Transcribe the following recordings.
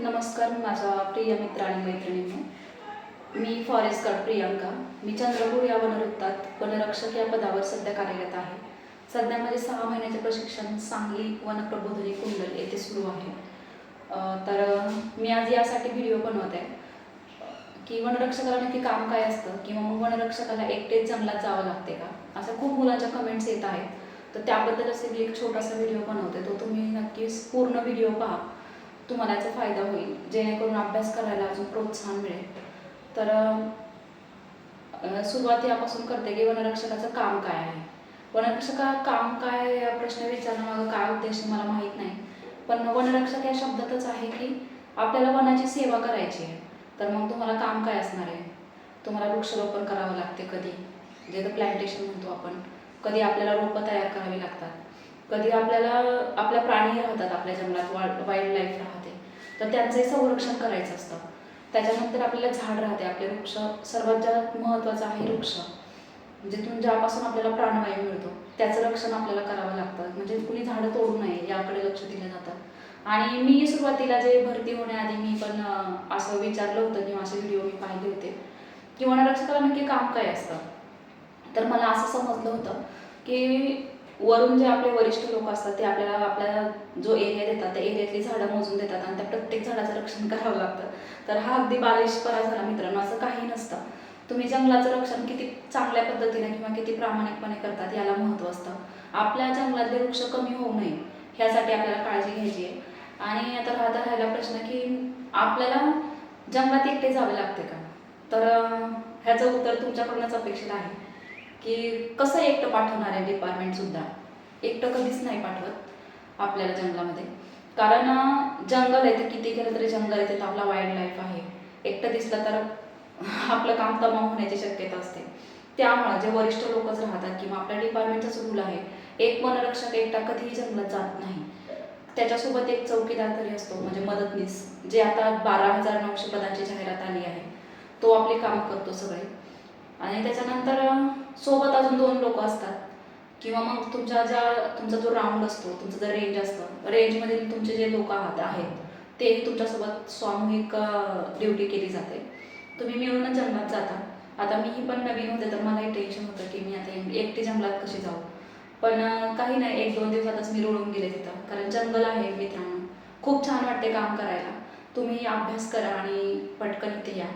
नमस्कार माझ्या प्रिय मित्र आणि मैत्रिणींनो. मी फॉरेस्ट गार्ड प्रियांका. मी चंद्रपूर या वनवृत्तात वनरक्षक या पदावर सध्या कार्यरत आहे. सध्या माझे सहा महिन्याचे प्रशिक्षण सांगली वनप्रबोधनी कुंडल येथे सुरू आहे. तर मी आज यासाठी व्हिडिओ बनवत आहे की वनरक्षकाला नक्की काम काय असतं किंवा मग वनरक्षकाला एकटेच जंगलात जावं लागते का? असं खूप मुलांच्या कमेंट्स येत आहेत. तर त्याबद्दल असे मी एक छोटासा व्हिडिओ बनवते तो तुम्ही नक्कीच पूर्ण व्हिडिओ पहा. तुम्हाला याचा फायदा होईल. जेणेकरून अभ्यास करायला अजून प्रोत्साहन मिळेल. तर सुरुवात यापासून करते की वनरक्षकाचं काम काय आहे? वनरक्षका काम काय या प्रश्न विचारण्यामागं काय उद्देश मला माहीत नाही. पण वनरक्षक या शब्दातच आहे की आपल्याला वनाची सेवा करायची आहे. तर मग तुम्हाला काम काय असणार आहे? तुम्हाला वृक्षारोपण करावं लागते कधी. जे तर प्लॅन्टेशन म्हणतो आपण. कधी आपल्याला रोपं तयार करावी लागतात. कधी आपल्याला आपल्या प्राणी राहतात आपल्या जंगलात वाईल्ड लाईफ राहते. तर त्यांचंही संरक्षण करायचं असतं. त्याच्यानंतर आपल्याला झाड राहते. आपले वृक्ष सर्वात जास्त महत्त्वाचं आहे वृक्ष. म्हणजे जिथून ज्यापासून आपल्याला प्राणवायू मिळतो त्याचं रक्षण आपल्याला करावं लागतं. म्हणजे कुणी झाडं तोडू नये याकडे लक्ष दिलं जातं. आणि मी सुरुवातीला जे भरती होण्याआधी मी पण असं विचारलं होतं किंवा असे व्हिडिओ मी पाहिले होते की वनरक्षकाला नक्की काम काय असतं? तर मला असं समजलं होतं की वरून जे आपले वरिष्ठ लोक असतात ते आपल्याला आपल्या जो एरिया देतात त्या एरियातली झाडं मोजून देतात आणि त्या प्रत्येक झाडाचं रक्षण करावं लागतं. तर हा अगदी बालिशपणा झाला मित्रांनो असं काही नसतं. तुम्ही जंगलाचं रक्षण किती चांगल्या पद्धतीने किंवा किती प्रामाणिकपणे करतात याला महत्त्व असतं. आपल्या जंगलातले वृक्ष कमी होऊ नये ह्यासाठी आपल्याला काळजी घ्यायची आहे. आणि आता राहता राहिला प्रश्न की आपल्याला जंगलात एकटे जावे लागते का? तर ह्याचं उत्तर तुमच्याकडूनच अपेक्षित आहे. की कसं एकटं पाठवणार आहे डिपार्टमेंट सुद्धा? एकटं कधीच नाही पाठवत आपल्याला जंगलामध्ये. कारण जंगल आहे ते किती केलं तरी जंगल आहे तिथं आपला वाईल्ड लाईफ आहे. एकटं दिसलं तर आपलं काम तमाम होण्याची शक्यता असते. त्यामुळं जे वरिष्ठ लोकच राहतात किंवा आपल्या डिपार्टमेंटचाच रूल आहे एक वनरक्षक एकटा कधीही जंगलात जात नाही. त्याच्यासोबत एक चौकीदार तरी असतो म्हणजे मदतनीस जे आता बारा हजार नऊशे पदांची जाहिरात आली आहे. तो आपली कामं करतो सगळे. आणि त्याच्यानंतर सोबत अजून दोन लोक असतात. किंवा मग तुमच्या ज्या तुमचा जो राऊंड असतो तुमचं जर रेंज असतं रेंजमध्ये तुमचे जे लोक आहात आहेत ते तुमच्यासोबत सामूहिक ड्युटी केली जाते. तुम्ही मिळूनच जंगलात जाता. आता मीही पण नवीन होते तर मलाही टेन्शन होतं की मी आता एकटी जंगलात कशी जाऊ. पण काही नाही एक दोन दिवसातच मी रुळून गेले तिथं. कारण जंगल आहे मित्रांनो. खूप छान वाटते काम करायला. तुम्ही अभ्यास करा आणि पटकन इथे या.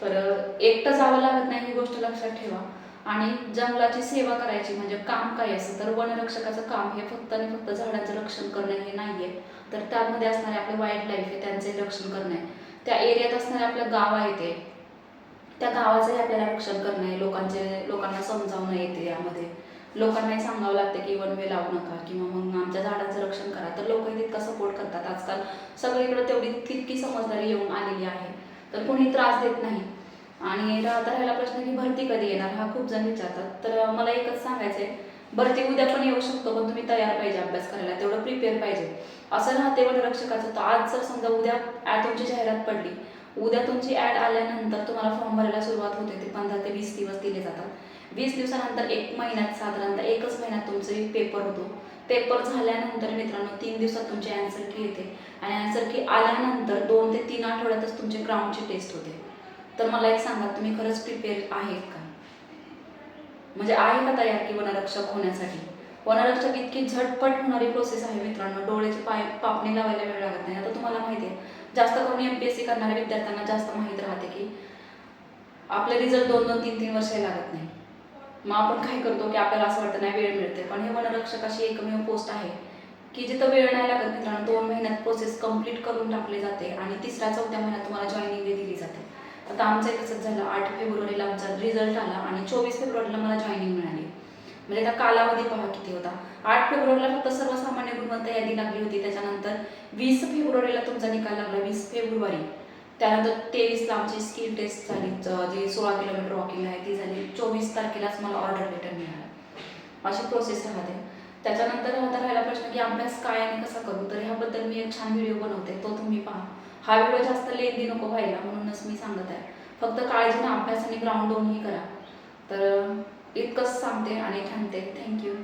तर एकटं जावं लागत नाही ही गोष्ट लक्षात ठेवा. आणि जंगलाची सेवा करायची म्हणजे काम काय असतं? तर वनरक्षकाचं काम हे फक्त आणि फक्त झाडांचं रक्षण करणे हे नाही आहे तर त्यामध्ये असणारे आपले वाईल्ड लाईफ हे त्यांचे रक्षण करणे त्या एरियात असणारे आपलं गाव आहे ते. त्या गावाचंही आपल्याला रक्षण करणे लोकांचे लोकांना समजावणं येते यामध्ये. लोकांनाही सांगावं लागतं की वन वे लावू नका किंवा मग आमच्या झाडांचं रक्षण करा. तर लोकही तितका सपोर्ट करतात. आजकाल सगळीकडे तेवढी तितकी समजदारी येऊन आलेली आहे. तर कोणी त्रास देत नाही. आणि राहता राहिला प्रश्न की भरती कधी येणार? हा खूप जण विचारतात. तर मला एकच सांगायचं आहे भरती उद्या पण येऊ शकतो पण तुम्ही तयार पाहिजे अभ्यास करायला. तेवढं प्रिपेअर पाहिजे. असं राहते वनरक्षकाचं तर आज जर समजा उद्या ॲड तुमची जाहिरात पडली. उद्या तुमची ॲड आल्यानंतर तुम्हाला फॉर्म भरायला सुरुवात होते. ते पंधरा ते वीस दिवस दिले जातात. वीस दिवसानंतर एक महिन्यात साधारणतः एकच महिन्यात तुमचे पेपर होतो. पेपर झाल्यानंतर मित्रांनो तीन दिवसात तुमची अँसर की येते. आणि अँसर की आल्यानंतर दोन ते तीन आठवड्यातच तुमचे ग्राउंडची टेस्ट होते. तर मला एक सांगा तुम्ही खरंच प्रिपेअर आहेत का? म्हणजे आहे का तयार की वनरक्षक होण्यासाठी? वनरक्षक इतकी झटपट होणारी प्रोसेस आहे मित्रांनो. डोळ्याचे पाय पापणी लावायला वेळ लागत नाही. आता तुम्हाला माहिती आहे जास्त करून एम पी एस सी करणाऱ्या विद्यार्थ्यांना जास्त माहीत राहते की आपले रिझल्ट दोन दोन तीन तीन वर्ष लागत नाही. मग आपण काय करतो की आपल्याला असं वाटतं नाही वेळ मिळते. पण हे वनरक्षक अशी एकमेव पोस्ट आहे की जिथं वेळ नाही लागत मित्रांनो दोन महिन्यात प्रोसेस कंप्लीट करून टाकली जाते आणि तिसऱ्या चौथ्या महिन्यात तुम्हाला जॉईनिंग दिली जाते. आता आमचं तसंच झालं. आठ फेब्रुवारीला आमचा रिझल्ट आला आणि चोवीस फेब्रुवारीला मला जॉईनिंग मिळाली. म्हणजे त्या कालावधी पहा किती होता. आठ फेब्रुवारीला फक्त सर्वसामान्य गुणवत्ता यादी लागली होती. त्याच्यानंतर वीस फेब्रुवारीला तुमचा निकाल लागला. वीस फेब्रुवारी. त्यानंतर तेवीसला आमची स्किल टेस्ट झाली. जी सोळा किलोमीटर वॉकिंग आहे ती झाली. चोवीस तारखेलाच मला ऑर्डर लेटर मिळालं. अशी प्रोसेस राहते. त्याच्यानंतर होता राहिला प्रश्न की अभ्यास काय आणि कसा करू? तर ह्याबद्दल मी एक छान व्हिडिओ बनवते. तो तुम्ही पहा. हा व्हिडिओ जास्त लेंदी नको व्हायला म्हणूनच मी सांगत आहे. फक्त काळजीनं अभ्यास आणि ग्राउंड दोन्ही करा. तर इतकंच सांगते आणि थांबते थँक्यू